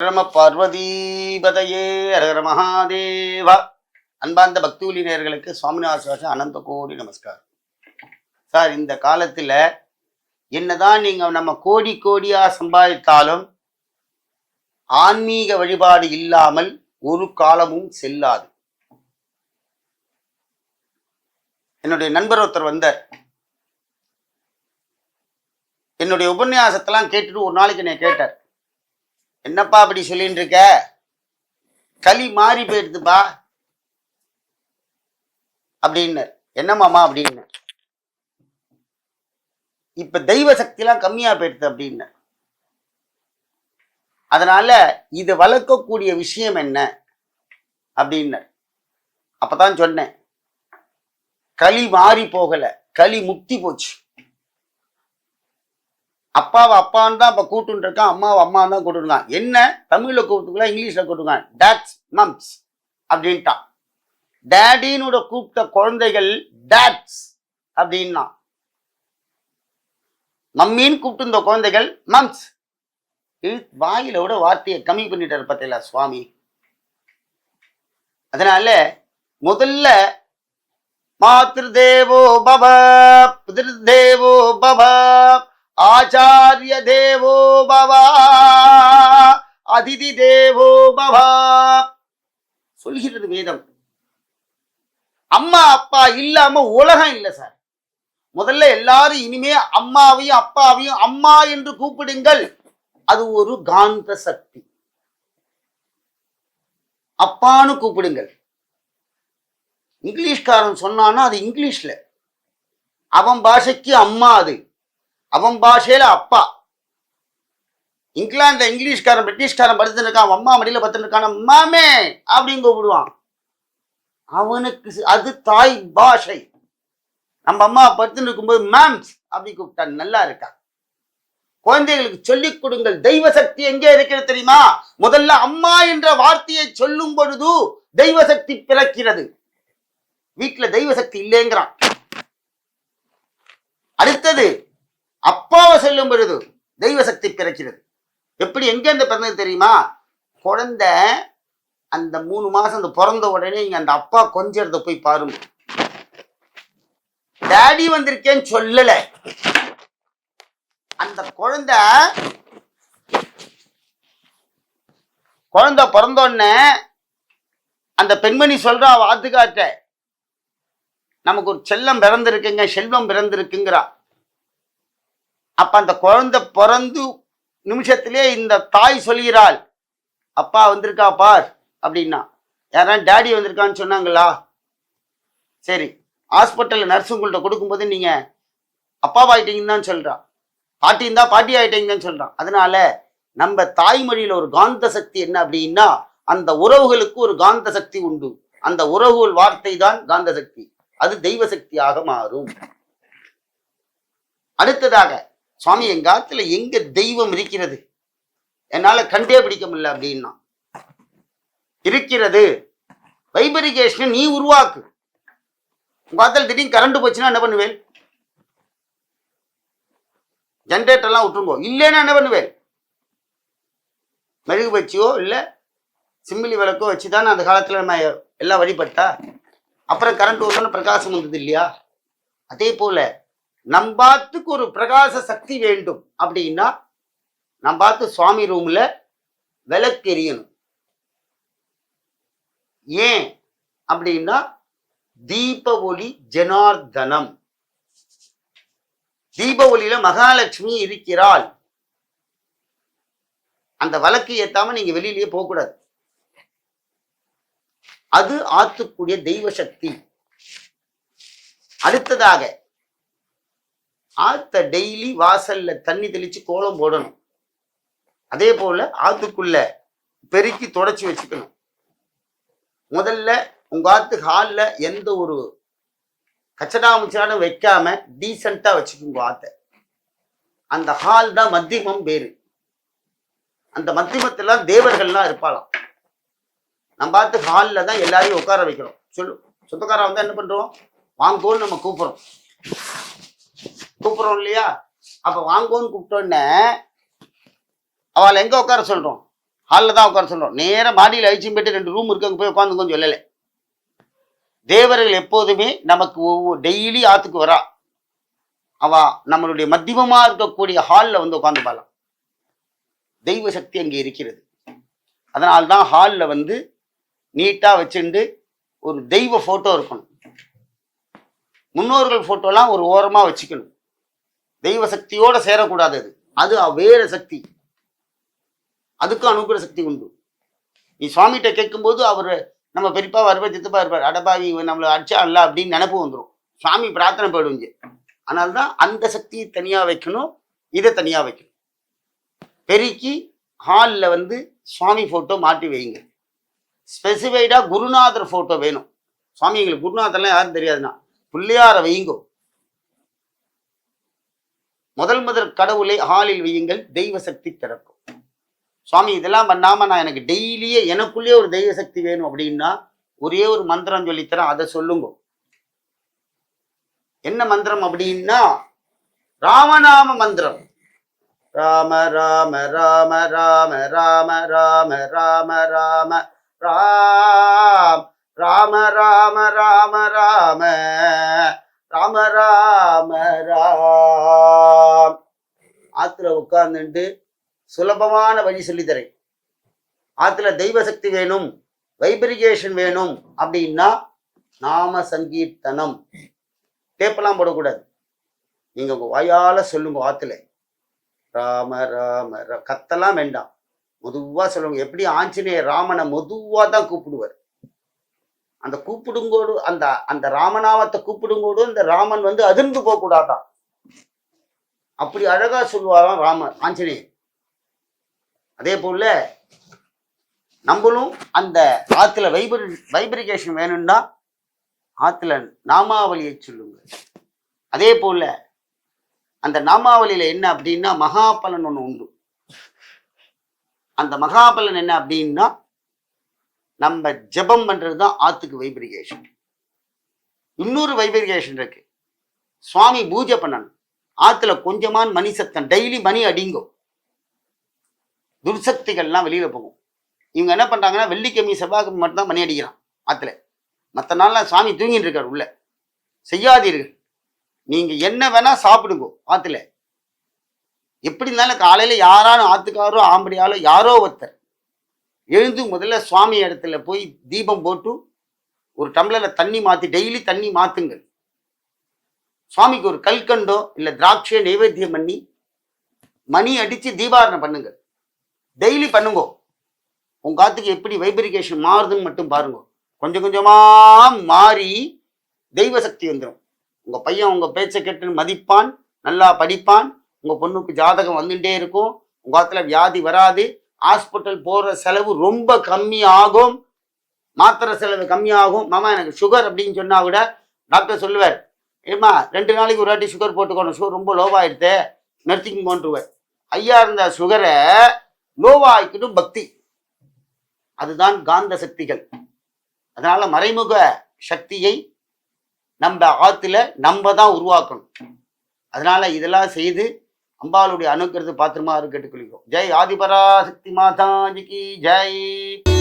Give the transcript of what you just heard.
நம பார்வதீபதையே ஹரஹர மகாதேவா. அன்பார்ந்த பக்தூலி நேர்களுக்கு சுவாமிநாத அனந்த கோடி நமஸ்காரம். சார் இந்த காலத்துல என்னதான் நீங்க நம்ம கோடி கோடியா சம்பாதித்தாலும் ஆன்மீக வழிபாடு இல்லாமல் ஒரு காலமும் செல்லாது. என்னுடைய நண்பர் ஒருத்தர் வந்தார். என்னுடைய உபன்யாசத்தெல்லாம் கேட்டுட்டு ஒரு நாளைக்கு என்னை கேட்டார். என்னப்பா அப்படி சொல்லிட்டு இருக்க? களி மாறி போயிடுதுப்பா. அப்படின்னர் என்னமாமா அப்படின்னு. இப்ப தெய்வ சக்திலாம் கம்மியா போயிடுது அப்படின்னு. அதனால இதை வளர்க்கக்கூடிய விஷயம் என்ன? அப்படின்னு. அப்பதான் சொன்னேன். களி மாறி போகல. களி முக்தி போச்சு. அப்பாவை அப்பான்னு தான் இப்போ கூப்பிட்டு அம்மாவை அம்மான்னு தான் கூப்பிட்டுருக்கான் என்ன? தமிழில் கூப்பிட்டுக்கலாம் இங்கிலீஷில் கூப்பிட்டுருக்கான் டேட்ஸ் மம்ஸ் அப்படின்ட்டான். டேடின்னு கூப்பிட்ட குழந்தைகள் டேட்ஸ் அப்படின்னா. மம்மின்னு கூப்பிட்டு இருந்த குழந்தைகள் மம்ஸ் வாயில விட வார்த்தையை கம்மி பண்ணிட்டாரு பார்த்தீங்களா சுவாமி? அதனால முதல்ல மாத்ரு தேவோ பபா பிதிரு தேவோ பபா ஆச்சாரிய தேவோ பவா அதிதி தேவோ பவா சொல்கிறது வேதம். அம்மா அப்பா இல்லாம உலகம் இல்லை சார். முதல்ல எல்லாரும் இனிமே அம்மாவையும் அப்பாவையும் அம்மா என்று கூப்பிடுங்கள். அது ஒரு காந்த சக்தி. அப்பான்னு கூப்பிடுங்கள். இங்கிலீஷ்காரன் சொன்னான்னா அது இங்கிலீஷ்ல. அவன் பாஷைக்கு அம்மா அது. அவன் பாஷையில அப்பா. இங்கிலாந்துல இங்கிலீஷ்காரன் பிரிட்டிஷ்காரன் படுத்துட்டு இருக்கான் அம்மா மடியில படுத்துட்டு இருக்கான் மாமே அப்படின்னு கூப்பிடுவான். அவனுக்கு அது தாய் பாஷை. நம்ம அம்மா படுத்துட்டு இருக்கும்போது மேம்ஸ் அப்படி கூப்பிட்டா நல்லா இருக்கா? குழந்தைகளுக்கு சொல்லிக் கொடுங்கள். தெய்வ சக்தி எங்கே இருக்கிறது தெரியுமா? முதல்ல அம்மா என்ற வார்த்தையை சொல்லும் பொழுது தெய்வ சக்தி பிறக்கிறது. வீட்டுல தெய்வ சக்தி இல்லைங்கிறான். அடுத்தது அப்பாவை சொல்லும் பொழுது தெய்வ சக்தி பிறக்கிறது. எப்படி எங்க இருந்து பிறந்தது தெரியுமா? குழந்தை அந்த மூணு மாசம் அந்த பிறந்த உடனே நீங்க அந்த அப்பா கொஞ்சிறத போய் பாருங்க. டேடி வந்திருக்கேன்னு சொல்லல. அந்த குழந்தை குழந்தை பிறந்த உடனே அந்த பெண்மணி சொல்றா வாத்துக்காட்ட நமக்கு ஒரு செல்லம் பிறந்திருக்குங்க செல்வம் பிறந்திருக்குங்கிறா. அப்ப அந்த குழந்தை பிறந்து நிமிஷத்திலே இந்த தாய் சொல்கிறாள் அப்பா வந்திருக்கா பார் அப்படின்னா. யாராவது டேடி வந்திருக்கான்னு சொன்னாங்களா? சரி ஹாஸ்பிட்டல்ல நர்ஸுங்கள்ட்ட கொடுக்கும்போது நீங்க அப்பாவாயிட்டீங்கன்னு தான் சொல்கிறான் பாட்டி இருந்தா பாட்டி ஆயிட்டீங்கன்னு தான் சொல்றான் அதனால நம்ம தாய்மொழியில ஒரு காந்த சக்தி என்ன அப்படின்னா அந்த உறவுகளுக்கு ஒரு காந்த சக்தி உண்டு. அந்த உறவுகள் வார்த்தை தான் காந்த சக்தி. அது தெய்வ சக்தியாக மாறும். அடுத்ததாக சுவாமி எங்க ஆத்துல எங்க தெய்வம் இருக்கிறது? என்னால கண்டே பிடிக்க முடியல அப்படின்னா. இருக்கிறது. வைபரிகேஷன் நீ உருவாக்கு. உங்க ஆத்துல திடீர்னு கரண்ட் போச்சுன்னா என்ன பண்ணுவேன்? ஜென்ரேட்டர்லாம் விட்டுருங்கோ. இல்லைன்னா என்ன பண்ணுவேன்? மெழுகு வச்சியோ இல்லை சிம்மிலி விளக்கோ வச்சு தானே அந்த காலத்தில் நம்ம எல்லாம் வழிபட்டா? அப்புறம் கரண்ட் வந்தோன்னு பிரகாசம் வந்தது இல்லையா? அதே போல நம்பாத்துக்கு ஒரு பிரகாச சக்தி வேண்டும். அப்படின்னா நம்பாத்து சுவாமி ரூம்ல விளக்கெரியணும் ஏன்? அப்படின்னா தீப ஒளி ஜனார்தனம். தீப ஒளியில மகாலட்சுமி இருக்கிறாள். அந்த வழக்கு ஏத்தாம நீங்க வெளியிலேயே போகக்கூடாது. அது ஆத்துக்கூடிய தெய்வ சக்தி. அடுத்ததாக ஆத்த டெய்லி வாசல்ல தண்ணி தெளிச்சு கோலம் போடணும். அதே போல ஆத்துக்குள்ள பெருக்கி தொடச்சி வச்சுக்கணும். முதல்ல உங்க ஆத்து ஹாலில் எந்த ஒரு கச்சடா முச்சடாலும் வைக்காம டீசெண்டா வச்சுக்கோங்க ஆத்தை. அந்த ஹால் தான் மத்தியமம் பேரு அந்த மத்தியமத்துல தேவர்கள்லாம் இருப்பாளாம். நம்ம பார்த்து ஹாலில் தான் எல்லாரையும் உட்கார வைக்கிறோம். சொல்லு சொந்தக்காரா வந்தால் என்ன பண்ணுறோம் வாங்கோன்னு நம்ம கூப்பிட்றோம். கூப்பிடுறோம் இல்லையா? அப்ப வாங்கோன்னு கூப்பிட்டோன்னே அவளை எங்க உட்கார சொல்றோம்? ஹாலில் தான் உட்கார சொல்றோம். நேராக மாடியில் அழிச்சும் போயிட்டு ரெண்டு ரூம் இருக்கு அங்கே போய் உட்காந்துக்கோன்னு சொல்லலை. தேவர்கள் எப்போதுமே நமக்கு ஒவ்வொரு டெய்லி ஆத்துக்கு வரா. அவ நம்மளுடைய மத்தியமமா இருக்கக்கூடிய ஹாலில் வந்து உட்காந்து பாலாம் தெய்வ சக்தி அங்கே இருக்கிறது. அதனால்தான் ஹாலில் வந்து நீட்டா வச்சுண்டு ஒரு தெய்வ போட்டோ இருக்கணும். முன்னோர்கள் போட்டோலாம் ஒரு ஓரமா வச்சுக்கணும். தெய்வ சக்தியோட சேரக்கூடாது அது. அது வேற சக்தி. அதுக்கும் அனுகிற சக்தி உண்டு. நீ சுவாமிகிட்ட கேட்கும்போது அவர் நம்ம பெரியப்பா வருவார் சித்தப்பா இருப்பார். அடப்பாவி நம்மளை அடிச்சா இல்ல அப்படின்னு நினப்பு வந்துடும் சுவாமி பிரார்த்தனை போயிடுங்க அதனால தான் அந்த சக்தியை தனியா வைக்கணும் இதை தனியா வைக்கணும். பெருக்கி ஹாலில் வந்து சுவாமி ஃபோட்டோ மாட்டி வைங்க. ஸ்பெசிஃபைடாக குருநாதர் ஃபோட்டோ வேணும். சுவாமி எங்களுக்கு குருநாதர்லாம் யாரும் தெரியாதுன்னா பிள்ளையாரை வைங்கோ. முதல் முதல் கடவுளை ஹாலில் வையுங்கள் தெய்வ சக்தி திறக்கும். சுவாமி இதெல்லாம் பண்ணாம நான் எனக்கு டெய்லியே எனக்குள்ளேயே ஒரு தெய்வ சக்தி வேணும் அப்படின்னா ஒரே ஒரு மந்திரம் சொல்லித்தரேன் அதை சொல்லுங்க. என்ன மந்திரம் அப்படின்னா ராமநாம மந்திரம். ராம ராம ராம ராம ராம ராம ராம ராம ராம் ராம ராம ராம ராம. ராம ராம ராம். ஆத்துல உட்கார்ந்துட்டு சுலபமான வழி சொல்லித்தரேன். ஆத்துல தெய்வ சக்தி வேணும் வைப்ரிகேஷன் வேணும் அப்படின்னா நாம சங்கீர்த்தனம். டேப்பெல்லாம் போடக்கூடாது. நீங்க உங்க வாயால சொல்லுங்க ஆத்துல. ராம ராம கத்தெல்லாம் வேண்டாம். மெதுவா சொல்லுங்க. எப்படி ஆஞ்சநேயர் ராமனை மெதுவா தான் கூப்பிடுவார். அந்த கூப்பிடுங்கோடு அந்த அந்த ராமநாமத்தை கூப்பிடுங்கோடு இந்த ராமன் வந்து அதிர்ந்து போக கூடாதான் அப்படி அழகா சொல்லுவாராம் ராமர் ஆஞ்சநேயர். அதே போல நம்மளும் அந்த ஆத்துல வைப்ரி வைப்ரிகேஷன் வேணும்னா ஆத்துல நாமாவளியை சொல்லுங்க அதே போல அந்த நாமாவளியில என்ன அப்படின்னா மகாபலன் ஒன்று உண்டு. அந்த மகாபலன் என்ன அப்படின்னா நம்ம ஜெபம் பண்றது தான் ஆத்துக்கு வைப்ரிகேஷன் இன்னொரு வைப்ரிகேஷன் இருக்கு. சுவாமி பூஜை பண்ணணும். ஆத்துல கொஞ்சமான மணி சத்தம் டெய்லி மணி அடிங்கோ. துர்சக்திகள்லாம் வெளியில போகும். இவங்க என்ன பண்றாங்கன்னா வெள்ளிக்கிழமை செவ்வாய்க்கு மட்டும் தான் மணி அடிக்கிறான் ஆத்துல. மற்ற நாள்லாம் சாமி தூங்கிட்டு இருக்காரு உள்ள. செய்யாதீர்கள். நீங்க என்ன வேணா சாப்பிடுங்க ஆத்துல. எப்படி இருந்தாலும் காலையில யாராலும் ஆத்துக்காரோ ஆம்படியாலோ யாரோ ஒருத்தர் எழுந்து முதல்ல சுவாமி இடத்துல போய் தீபம் போட்டு ஒரு டம்ளரில் தண்ணி மாற்றி டெய்லி தண்ணி மாற்றுங்கள் சுவாமிக்கு ஒரு கல்கண்டோ இல்லை திராட்சையோ நைவேத்தியம் பண்ணி மணி அடித்து தீபாரணம் பண்ணுங்க டெய்லி பண்ணுங்க. உங்க காத்துக்கு எப்படி வைப்ரிகேஷன் மாறுதுன்னு மட்டும் பாருங்க. கொஞ்சம் கொஞ்சமாக மாறி தெய்வ சக்தி வந்துடும் உங்கள் பையன் உங்கள் பேச்சை கேட்டு மதிப்பான் நல்லா படிப்பான். உங்கள் பொண்ணுக்கு ஜாதகம் வந்துட்டே இருக்கும். உங்கள் காத்துல வியாதி வராது. ஹாஸ்பிட்டல் போகிற செலவு ரொம்ப கம்மி ஆகும் மாத்திரை செலவு கம்மியாகும். மாமா எனக்கு சுகர் அப்படின்னு சொன்னால் கூட டாக்டர் சொல்லுவார் ஏமா ரெண்டு நாளைக்கு ஒரு வாட்டி சுகர் போட்டுக்கணும். சுகர் ரொம்ப லோவாயிடுது நிறுத்திக்குங்கோன்றுவார் ஐயா இருந்த சுகரை லோவாய்க்கணும் பக்தி. அதுதான் காந்த சக்திகள். அதனால மறைமுக சக்தியை நம்ம ஆற்றுல நம்ம தான் உருவாக்கணும். அதனால இதெல்லாம் செய்து அம்பாளுடைய அனுக்கிறது பாத்திரமா கேட்டுக்கொள்கிறோம். ஜெய் ஆதிபராசக்தி மாதாஜிக்கு ஜெய்.